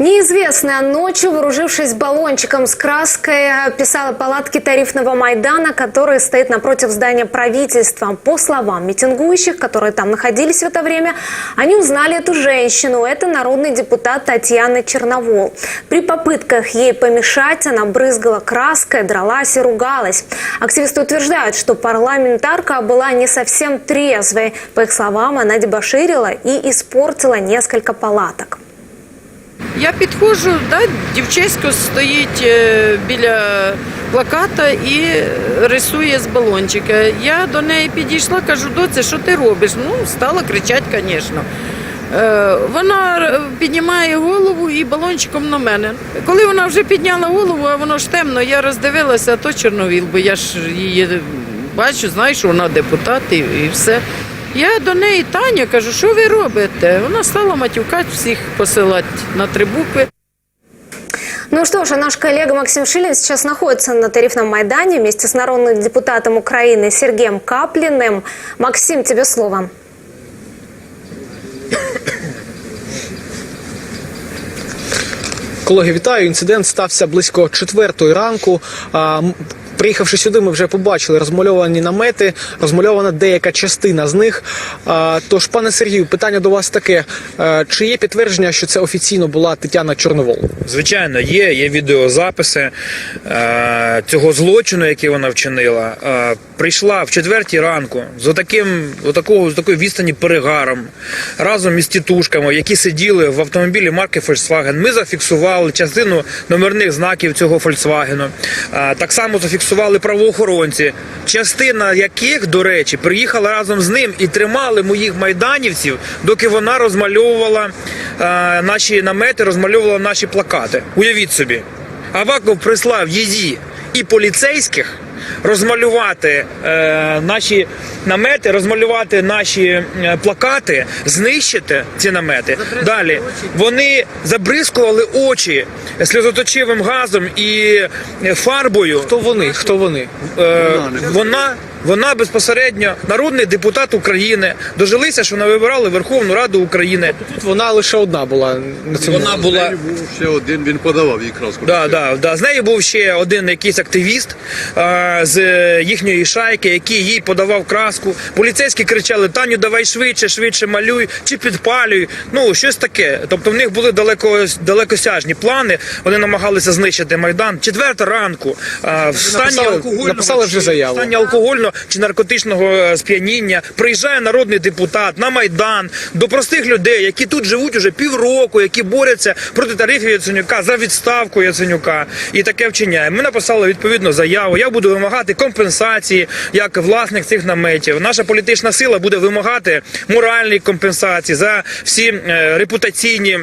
Неизвестная ночью, вооружившись баллончиком с краской, описала палатки тарифного Майдана, который стоит напротив здания правительства. По словам митингующих, которые там находились в это время, они узнали эту женщину. Это народный депутат Татьяна Черновол. При попытках ей помешать она брызгала краской, дралась и ругалась. Активисты утверждают, что парламентарка была не совсем трезвой. По их словам, она дебоширила и испортила несколько палаток. Я підходжу, да, дівчисько стоїть е, біля плаката і рисує з балончика. Я до неї підійшла, кажу, доце, що ти робиш? Ну, стала кричати, звісно. Е, Вона піднімає голову і балончиком на мене. Коли вона вже підняла голову, а воно ж темно, я роздивилася, а то Чорновіл, бо я ж її бачу, знаю, що вона депутат і, і все. Я до неї Таня кажу, що ви робите? Вона стала матюкати всіх посилати на три букви. Ну что ж, а наш коллега Максим Шилин сейчас находится на тарифном Майдане вместе с народным депутатом Украины Сергеем Каплиным. Максим, тебе слово. Колеги, вітаю. Інцидент стався близько четвертої ранку. Приїхавши сюди, ми вже побачили розмальовані намети, розмальована деяка частина з них. Тож, пане Сергію, питання до вас таке: чи є підтвердження, що це офіційно була Тетяна Чорновол? Звичайно, є, є відеозаписи цього злочину, який вона вчинила. Прийшла в четвертій ранку з отаким, отакого, з такою відстані перегаром разом із тітушками, які сиділи в автомобілі марки Volkswagen. Ми зафіксували частину номерних знаків цього Volkswagen. Так само зафіксували правоохоронці, частина яких, до речі, приїхала разом з ним і тримали моїх майданівців, доки вона розмальовувала е, наші намети, розмальовувала наші плакати. Уявіть собі, Аваков прислав її і поліцейських розмалювати е, наші намети, розмалювати наші е, плакати, знищити ці намети. Далі вони забризкували очі сльозоточивим газом і е, фарбою. Хто вони? Хто вони? Е, вона, вона безпосередньо народний депутат України. Дожилися, що вона вибирали Верховну Раду України. Тут вона лише одна була на цьому. Вона була. Нею був ще один, він подавав краску. Да, да, да. З нею був ще один якийсь активіст а, з їхньої шайки, який їй подавав краску. Поліцейські кричали: Таню, давай швидше, швидше малюй чи підпалюй. Ну щось таке. Тобто в них були далеко далекосяжні плани. Вони намагалися знищити майдан. Четверта ранку а, в стані написали- вже заяву. в стані алкогольного чи наркотичного е, сп'яніння приїжджає народний депутат на майдан до простих людей, які тут живуть уже півроку, які борються проти тарифів Яценюка за відставку Яценюка, і таке вчиняє. Ми написали відповідно заяву. Я буду вимагати компенсації як власник цих наметів. Наша політична сила буде вимагати моральної компенсації за всі е, репутаційні.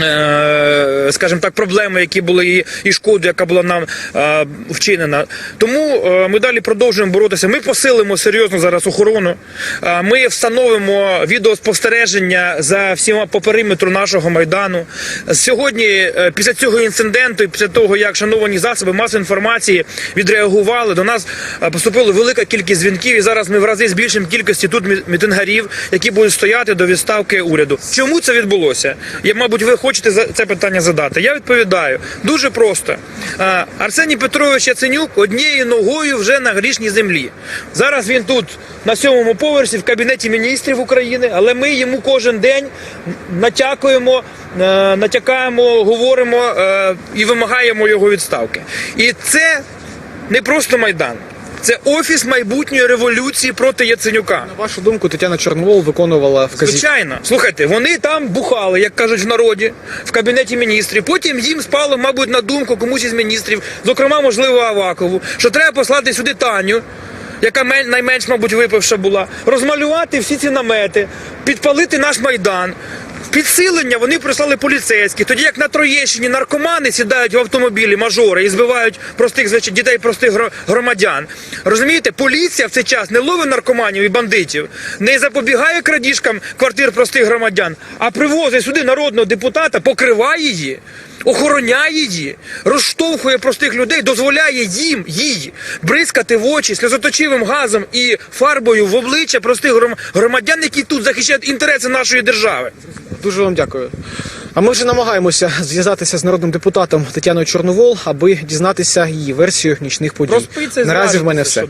Е, Скажімо так, проблеми, які були і, і шкоду, яка була нам е, вчинена. Тому е, ми далі продовжуємо боротися. Ми посилимо серйозно зараз охорону. Е, ми встановимо відеоспостереження за всіма по периметру нашого майдану. Сьогодні, е, після цього інциденту, після того, як шановані засоби масової інформації відреагували, до нас е, поступила велика кількість дзвінків, і зараз ми в рази збільшимо кількості тут мітингарів, які будуть стояти до відставки уряду. Чому це відбулося? Я, мабуть, ви хочете це питання задати. Я відповідаю дуже просто. Е, Арсеній Петрович Яценюк однією ногою вже на грішній землі. Зараз він тут на сьомому поверсі в кабінеті міністрів України, але ми йому кожен день натякуємо, е, натякаємо, говоримо е, і вимагаємо його відставки. І це не просто майдан. Це офіс майбутньої революції проти Яценюка. На вашу думку, Тетяна Чорновол виконувала вказівки. Звичайно, слухайте, вони там бухали, як кажуть в народі, в кабінеті міністрів. Потім їм спало, мабуть, на думку комусь із міністрів, зокрема, можливо, Авакову, що треба послати сюди Таню. Яка мен- найменш, мабуть, випивша була, розмалювати всі ці намети, підпалити наш майдан. Підсилення вони прислали поліцейські. Тоді як на Троєщині наркомани сідають в автомобілі мажори і збивають простих звичай, дітей, простих громадян. Розумієте, поліція в цей час не ловить наркоманів і бандитів, не запобігає крадіжкам квартир простих громадян, а привозить сюди народного депутата, покриває її. Охороняє її, розштовхує простих людей, дозволяє їм їй бризкати в очі сльозоточивим газом і фарбою в обличчя простих громадян, які тут захищають інтереси нашої держави. Дуже вам дякую. А ми вже намагаємося зв'язатися з народним депутатом Тетяною Чорновол, аби дізнатися її версію нічних подій. Наразі в мене все.